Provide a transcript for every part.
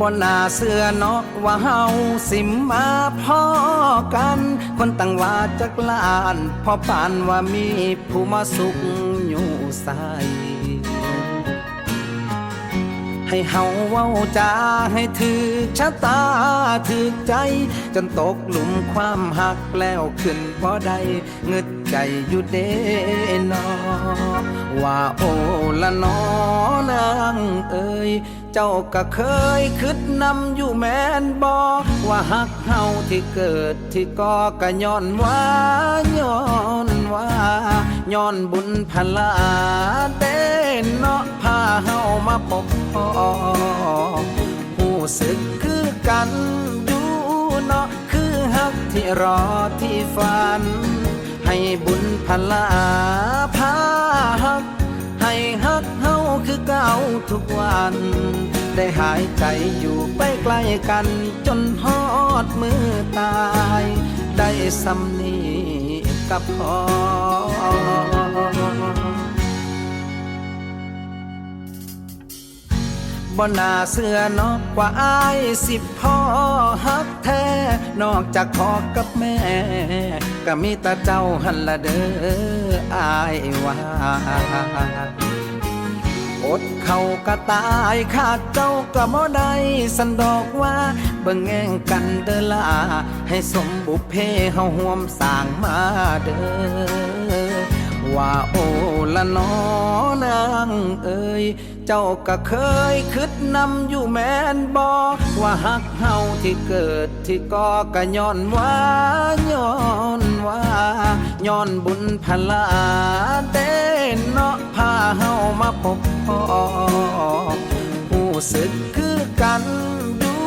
บนหน้าเสื้อเนาะว่าเฮาสิมาพ่อกัน คนตั้งว่าจักลานพอปานว่ามีผู้มาสุขอยู่ใส ให้เฮาเว้าจาให้ถือชะตาถือใจ จนตกหลุมความหักแล้วขึ้นพอได้เงึดใจอยู่เดนอว่าโอละนอนางเอ่ยเจ้าก็เคยคิดนำอยู่แม่นบอว่าหักเฮาที่เกิดที่ก่อก็ย้อนว่าย้อนว่าย้อนบุญพลาเด้เนาะพาเฮามาพบ สึกคือกันอยู่เนาะคือฮักที่รอที่ฝัน ให้บุญพลาพาฮัก ให้ฮักเฮาคือเก่าทุกวัน ได้หายใจอยู่ไปใกล้กันจนฮอดมือตาย ได้สำนีกับพอ บ่น่าเสื้อนอกว่าอายสิพ่อฮักแท้ นอกจากพ่อกับแม่ ก็มีแต่เจ้าหันละเด้ออายว่าอดเขาก็ตายขาดเจ้าก็บ่ได้สันดอกว่าเบิ่งแง่งกันเด้อลาให้สมบุพเพเฮาห่วมสร้างมาเด้อว่าโอละนอนางเอ่ย เจ้าก็เคยคิดนำอยู่แม่นบอว่าหักเฮาที่เกิดที่ก่อก็ย้อนว่าย้อนว่าย้อนบุญพลาเด้เนาะพาเฮามาพบพ่อผู้สึกคือกันอยู่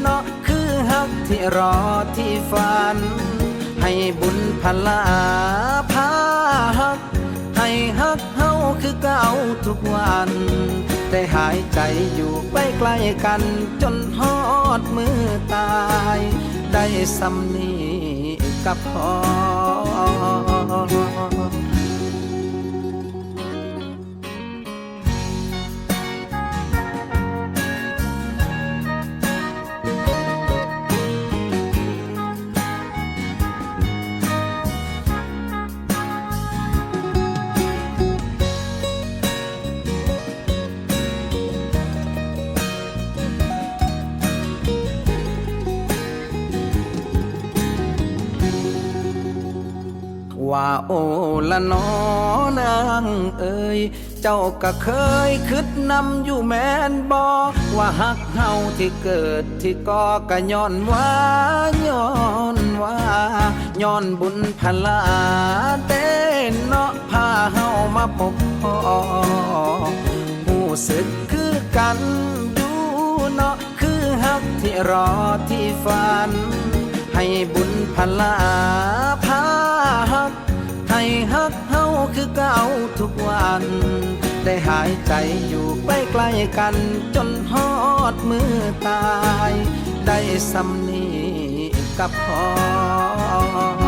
เนาะคือฮักที่รอที่ฝัน ให้บุญพลาพาฮักให้ฮักฮ คือเก่าทุกวันได้หายใจอยู่ใกล้ใกล้ๆกัน จนฮอดมือตาย ได้สำนีกับพอ ว่าโอละนอนางเอ่ยเจ้าก็เคยคิดนำอยู่แม่นบอว่าหักเฮาที่เกิดที่ก่อก็ย้อนว่าย้อนว่าย้อนบุญพลาเต้นเนาะพาเฮามาพบพ่อผู้สึกคือกันอยู่เนาะคือฮักที่รอที่ฝัน ให้บุญพลาพา ให้ฮักเฮาคือเก่าทุกวัน ได้หายใจอยู่ใกล้ใกล้ๆกัน จนฮอดมือตาย ได้สำนีกับพอ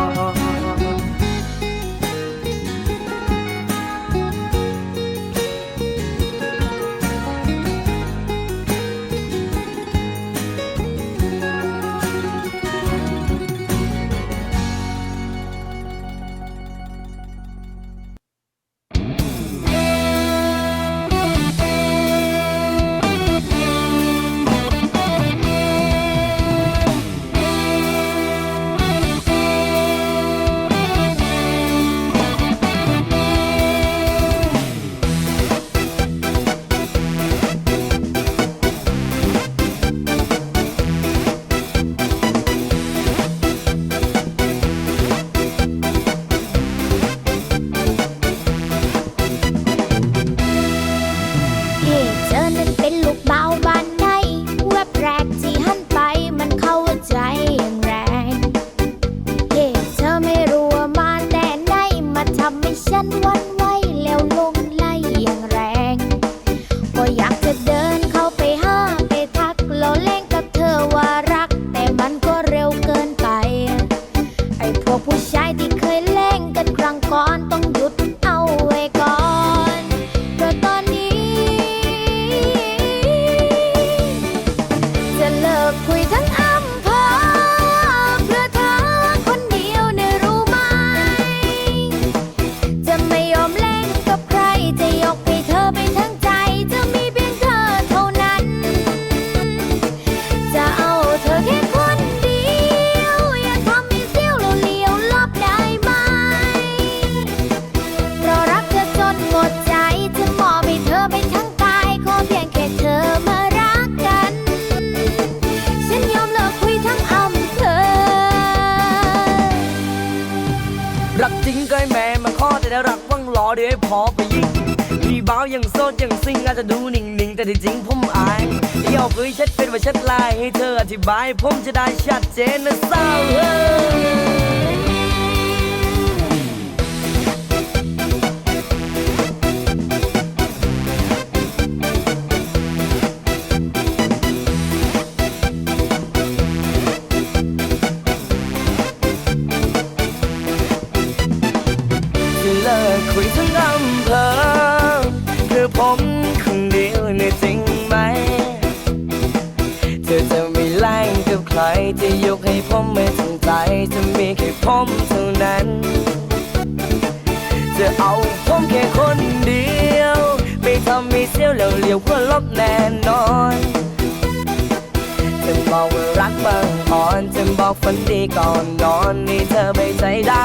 กคุยทั้ง อย่างซดอย่างซิงอาจจะดูนิ่งๆ แต่ที่จริงผมอายที่เอาคุยเช็ดเป็นว่าเช็ดลายให้เธออธิบาย ผมจะได้ชัดเจนนะสาวเฮ้ บแน่นอนจะบอกว่ารักบางอ่อนจะบอกฝันดีก่อนนอนนี่เธอไม่ใจได้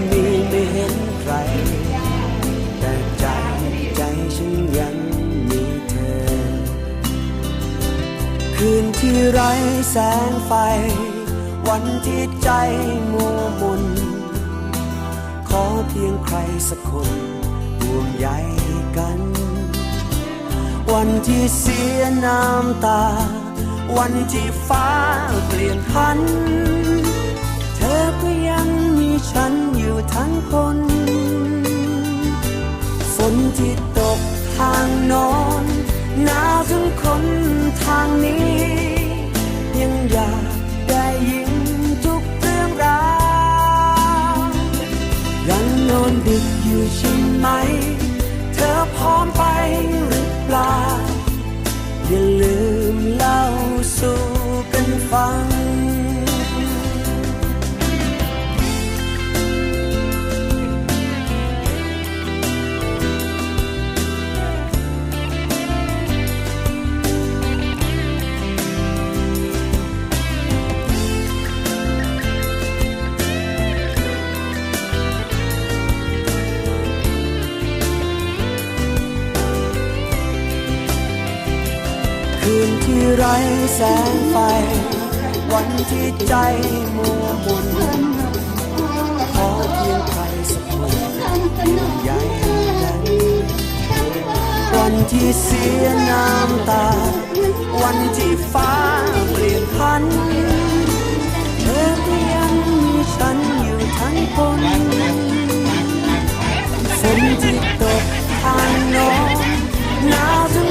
ไม่ ไรแสงไฟ วันที่ใจมัวมนขอเพียงใครสักคนห่วงใยกัน วันที่เสียน้ำตา วันที่ฟ้าเปลี่ยนพัน เธอก็ยังมีฉันอยู่ทั้งคนฝนที่ตกทางโนอนหนาวถึงคนทางนี้ ยั ไรแสงไฟ วันที่ใจมัวมุนขอเพียงใครสักคนใหญ่กันวันที่เสียน้ำตา วันที่ฟ้าเปลี่ยนพัน เธอก็ยังมีฉันอยู่ทั้งคนฝนที่ตกทางโน้นหนาวจน